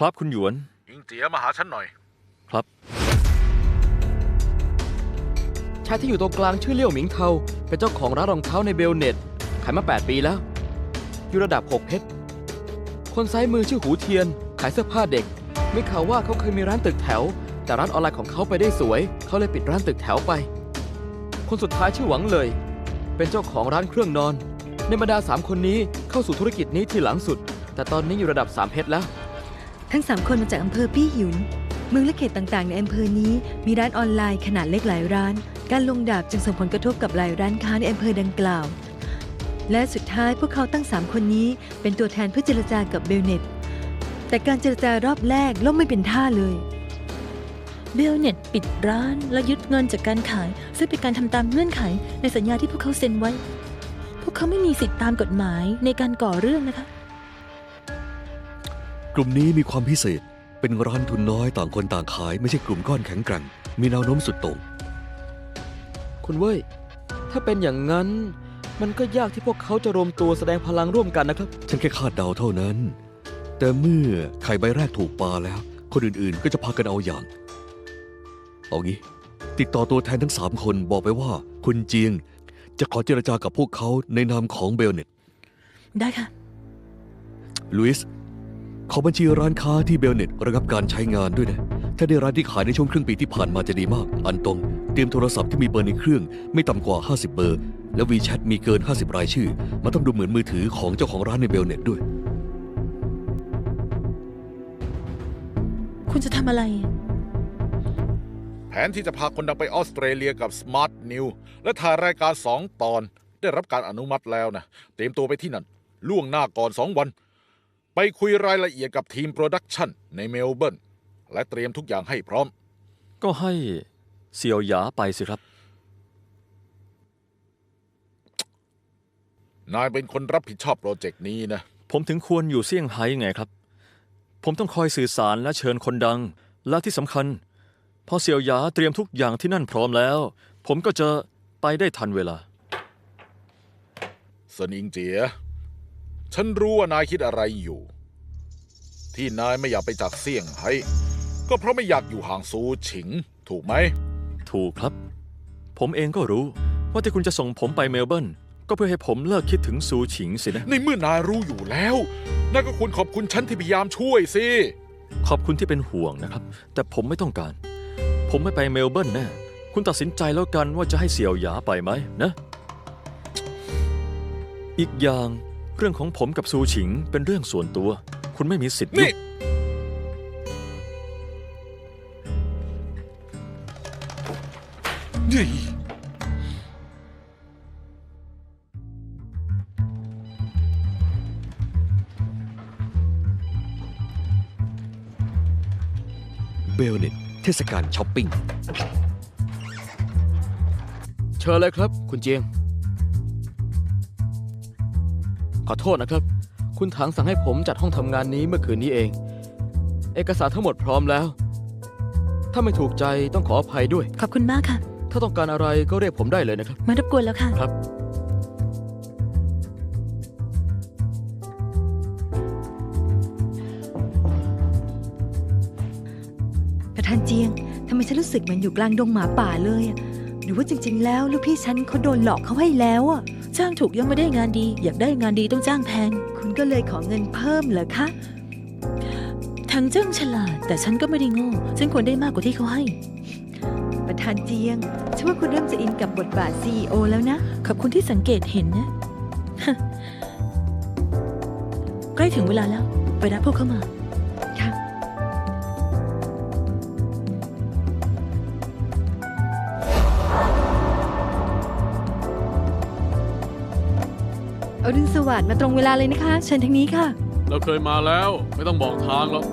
ครับคุณหยวนอิงเจียมาหาฉันหน่อย ครับ ชายที่อยู่ตรงกลางชื่อเลี่ยวหมิงเทา เป็นเจ้าของร้านรองเท้าในเบลเน็ต ขายมา 8 ปีแล้ว อยู่ระดับ6เพชร คนซ้ายมือชื่อหูเทียน ขายเสื้อผ้าเด็กมีข่าวว่าเขาเคยมีร้านตึกแถว แต่ร้านออนไลน์ของเขาไปได้สวย เขาเลยปิดร้านตึกแถวไป คนสุดท้ายชื่อหวังเลย เป็นเจ้าของร้านเครื่องนอน ในบรรดา 3 คนนี้เข้าสู่ธุรกิจนี้ทีหลังสุด แต่ตอนนี้อยู่ระดับ3เพชรแล้ว ทั้งสามคนมาจากอำเภอปี้หยุน เมืองและเขตต่างๆ ในอำเภอนี้ มีร้านออนไลน์ขนาดเล็กหลายร้าน การลงดาบจึงส่งผลกระทบกับหลายร้านค้าในอำเภอดังกล่าว และสุดท้ายพวกเขาตั้งสามคนนี้เป็นตัวแทนเพื่อเจรจากับเบลเน็ต แต่การเจรจารอบแรกล่มไม่เป็นท่าเลยเบลเน็ตปิดร้านและยึดเงินจากการขาย ซึ่งเป็นการทำตามเงื่อนไขในสัญญาที่พวกเขาเซ็นไว้ พวกเขาไม่มีสิทธิ์ตามกฎหมายในการก่อเรื่องนะคะ กลุ่มนี้มีความพิเศษ เป็นร้านทุนน้อยต่างคนต่างขายไม่ใช่กลุ่มก้อนแข็งแกร่ง มีแนวโน้มสุดโต่งคุณเว้ย ถ้าเป็นอย่างนั้น มันก็ยากที่พวกเขาจะรวมตัวแสดงพลังร่วมกันนะครับ ฉันแค่คาดเดาเท่านั้น แต่เมื่อไข่ใบแรกถูกปาแล้ว คนอื่นๆ ก็จะพากันเอาอย่าง เอางี้ ติดต่อตัวแทนทั้งสามคนบอกไปว่า คุณเจียง จะขอเจรจากับพวกเขาในนามของเบลเน็ตได้ค่ะลุยส์ ขอบัญชีร้านค้าที่เบลเน็ตระงับการใช้งานด้วยนะ ถ้าได้ร้านที่ขายในช่วงครึ่งปีที่ผ่านมาจะดีมาก อันตรง เตรียมโทรศัพท์ที่มีเบอร์ในเครื่อง ไม่ต่ำกว่า 50 เบอร์ และวีแชทมีเกิน 50 รายชื่อมันต้องดูเหมือนมือถือของเจ้าของร้านในเบลเน็ตด้วย คุณจะทำอะไร แผนที่จะพาคนดังไปออสเตรเลียกับ Smart New และถ่ายรายการ 2 ตอน ได้รับการอนุมัติแล้วนะ เตรียมตัวไปที่นั่น ล่วงหน้าก่อน 2 วัน ไปคุยรายละเอียดกับทีมโปรดักชันในเมลเบิร์นและเตรียมทุกอย่างให้พร้อม ก็ให้เสี่ยวหยาไปสิครับ นายเป็นคนรับผิดชอบโปรเจกต์นี้นะ ผมถึงควรอยู่เซี่ยงไฮ้ไงครับ ผมต้องคอยสื่อสารและเชิญคนดัง และที่สำคัญ พอเสี่ยวหยาเตรียมทุกอย่างที่นั่นพร้อมแล้ว ผมก็จะไปได้ทันเวลาสนิงเจีย ฉันรู้ว่านายคิดอะไรอยู่ ที่นายไม่อยากไปจากเซี่ยงไฮ้ก็เพราะไม่อยากอยู่ห่างซูฉิง ถูกไหม ถูกครับ ผมเองก็รู้ว่าที่คุณจะส่งผมไปเมลเบิร์นก็เพื่อให้ผมเลิกคิดถึงซูฉิงสินะ ในเมื่อนายรู้อยู่แล้วนายก็ควรขอบคุณฉันที่พยายามช่วยสิ ขอบคุณที่เป็นห่วงนะครับ แต่ผมไม่ต้องการ ผมไม่ไปเมลเบิร์นแน่คุณตัดสินใจแล้วกันว่าจะให้เสี่ยวหยาไปไหมนะ อีกอย่าง เรื่องของผมกับซูฉิงเป็นเรื่องส่วนตัว คุณไม่มีสิทธิ์ยุ่นี่งนี่ เบลเน็ตเทศกาลช้อปปิ้ง เชิญเลยครับ คุณเจียง ขอโทษนะครับ คุณถังสั่งให้ผมจัดห้องทำงานนี้เมื่อคืนนี้เอง เอกสารทั้งหมดพร้อมแล้ว ถ้าไม่ถูกใจต้องขออภัยด้วย ขอบคุณมากค่ะ ถ้าต้องการอะไรก็เรียกผมได้เลยนะครับ มารบกวนแล้วค่ะ ครับ ประธานเจียงทำไมฉันรู้สึกเหมือนอยู่กลางดงหมาป่าเลยอะหรือว่าจริง ๆ แล้ว ลูกพี่ฉันเขาโดนหลอกเขาให้แล้วอะ จ้างถูกย่อมไม่ได้งานดี อยากได้งานดีต้องจ้างแพง คุณก็เลยขอเงินเพิ่มเหรอคะ ทั้งเจ้างฉลาด แต่ฉันก็ไม่ได้โง่ฉันควรได้มากกว่าที่เขาให้ ประธานเจียงฉันว่าคุณเริ่มจะอินกับบทบาท CEO แล้วนะ ขอบคุณที่สังเกตเห็นนะ ใกล้ถึงเวลาแล้ว ไปรับพวกเขามา ค่ะ อาดินสวัสด์มาตรงเวลาเลยนะคะ เชิญทางนี้ค่ะ เราเคยมาแล้ว ไม่ต้องบอกทางหรอก